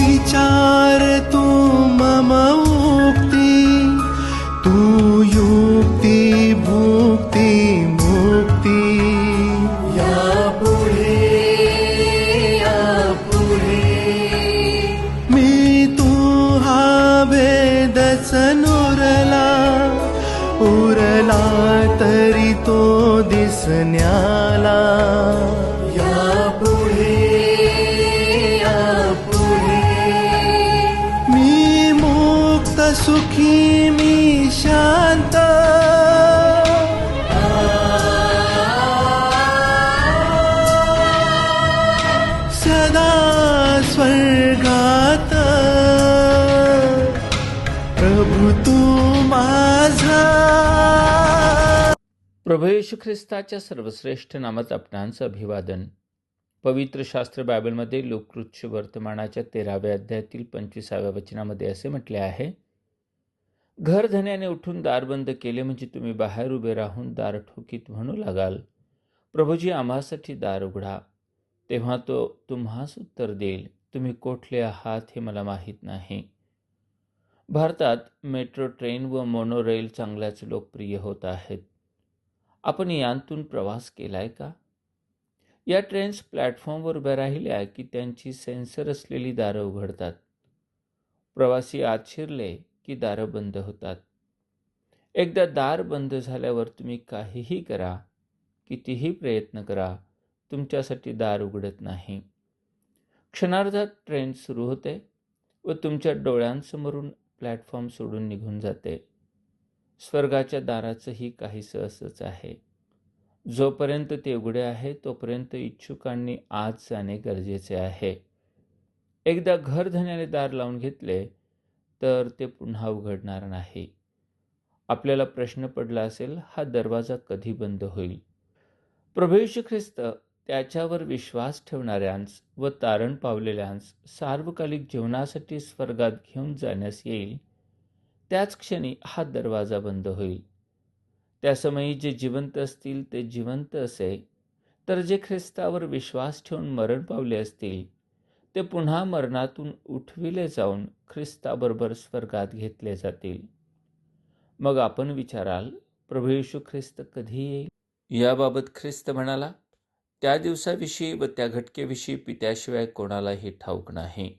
विचार तू मम उक्ती तू युक्ती भुक्ती मुक्ती। या पुढे या पुढे मी तू हा भेदच नुरला उरला तरी तो सुखी मी शांत. सदा स्वर्गात. प्रभू तू माझा. प्रभू येशू ख्रिस्ताच्या सर्वश्रेष्ठ नामात आपणांचं अभिवादन. पवित्र शास्त्र बायबलमध्ये लोककृत्य वर्तमानाच्या तेराव्या अध्यायातील पंचवीसाव्या वचनामध्ये असे म्हटले आहे घरधन्याने उठून दार बंद केले म्हणजे तुम्ही बाहेर उभे राहून दार ठोकीत म्हणू लागाल. प्रभूजी आम्हासाठी दार उघडा. तेव्हा तो तुम्हास उत्तर देईल. तुम्ही कोठले आहात हे मला माहीत नाही. भारतात मेट्रो ट्रेन व मोनोरेल चांगल्याच लोकप्रिय होत आहेत. आपण यांतून प्रवास केलाय का? या ट्रेन्स प्लॅटफॉर्मवर उभ्या राहिल्या की त्यांची सेन्सर असलेली दारं उघडतात. प्रवासी आत शिरले. की दारं बंद होतात. एकदा दार बंद झाल्यावर तुम्ही काहीही करा कितीही प्रयत्न करा तुमच्यासाठी दार उघडत नाही. क्षणार्धात ट्रेन सुरू होते व तुमच्या डोळ्यांसमोरून प्लॅटफॉर्म सोडून निघून जाते. स्वर्गाच्या दाराचंही काहीसं असंच आहे. जोपर्यंत ते उघडे आहे तोपर्यंत इच्छुकांनी आज जाणे गरजेचे आहे. एकदा घर धन्याने दार लावून घेतले तर ते पुन्हा उघडणार नाही. आपल्याला प्रश्न पडला असेल हा दरवाजा कधी बंद होईल? प्रभू येशू ख्रिस्त त्याच्यावर विश्वास ठेवणाऱ्यांस व तारण पावलेल्यांस सार्वकालिक जीवनासाठी स्वर्गात घेऊन जाण्यास येईल. त्याच क्षणी हा दरवाजा बंद होईल. त्या समयी जे जिवंत असतील ते जिवंत असे तर जे ख्रिस्तावर विश्वास ठेवून मरण पावले असतील ते पुन्हा मरणातून उठविले जाऊन ख्रिस्ताबरोबर स्वर्गात घेतले जातील. मग आपण विचाराल प्रभू येशू ख्रिस्त कधी येईल? याबाबत ख्रिस्त म्हणाला त्या दिवसाविषयी व त्या घटकेविषयी पित्याशिवाय कोणालाही ठाऊक नाही.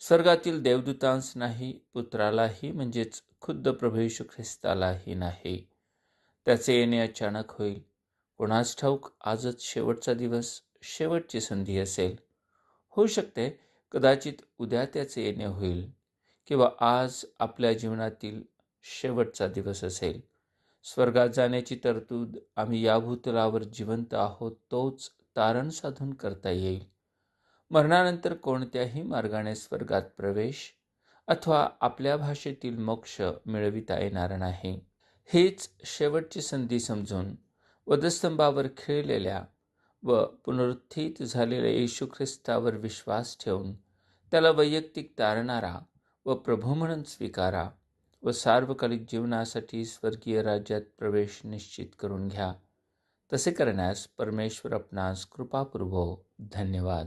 स्वर्गातील देवदूतांस नाही पुत्रालाही म्हणजेच खुद्द प्रभू येशू ख्रिस्तालाही नाही. त्याचे येणे अचानक होईल. कोणास ठाऊक आजच शेवटचा दिवस शेवटची संधी असेल. होऊ शकते. कदाचित उद्या त्याचे येणे होईल किंवा आज आपल्या जीवनातील शेवटचा दिवस असेल. स्वर्गात जाण्याची तरतूद आम्ही या भूतलावर जिवंत आहोत तोच तारण साधून करता येईल. मरणानंतर कोणत्याही मार्गाने स्वर्गात प्रवेश अथवा आपल्या भाषेतील मोक्ष मिळविता येणार नाही. हीच शेवटची संधी समजून वधस्तंभावर खेळलेल्या व पुनरुत्थित झालेल्या येशू ख्रिस्तावर विश्वास ठेवून त्याला वैयक्तिक तारणारा व प्रभू म्हणून स्वीकारा व सार्वकालिक जीवनासाठी स्वर्गीय राज्यात प्रवेश निश्चित करून घ्या. तसे करण्यास परमेश्वर आपणास कृपापूर्व धन्यवाद.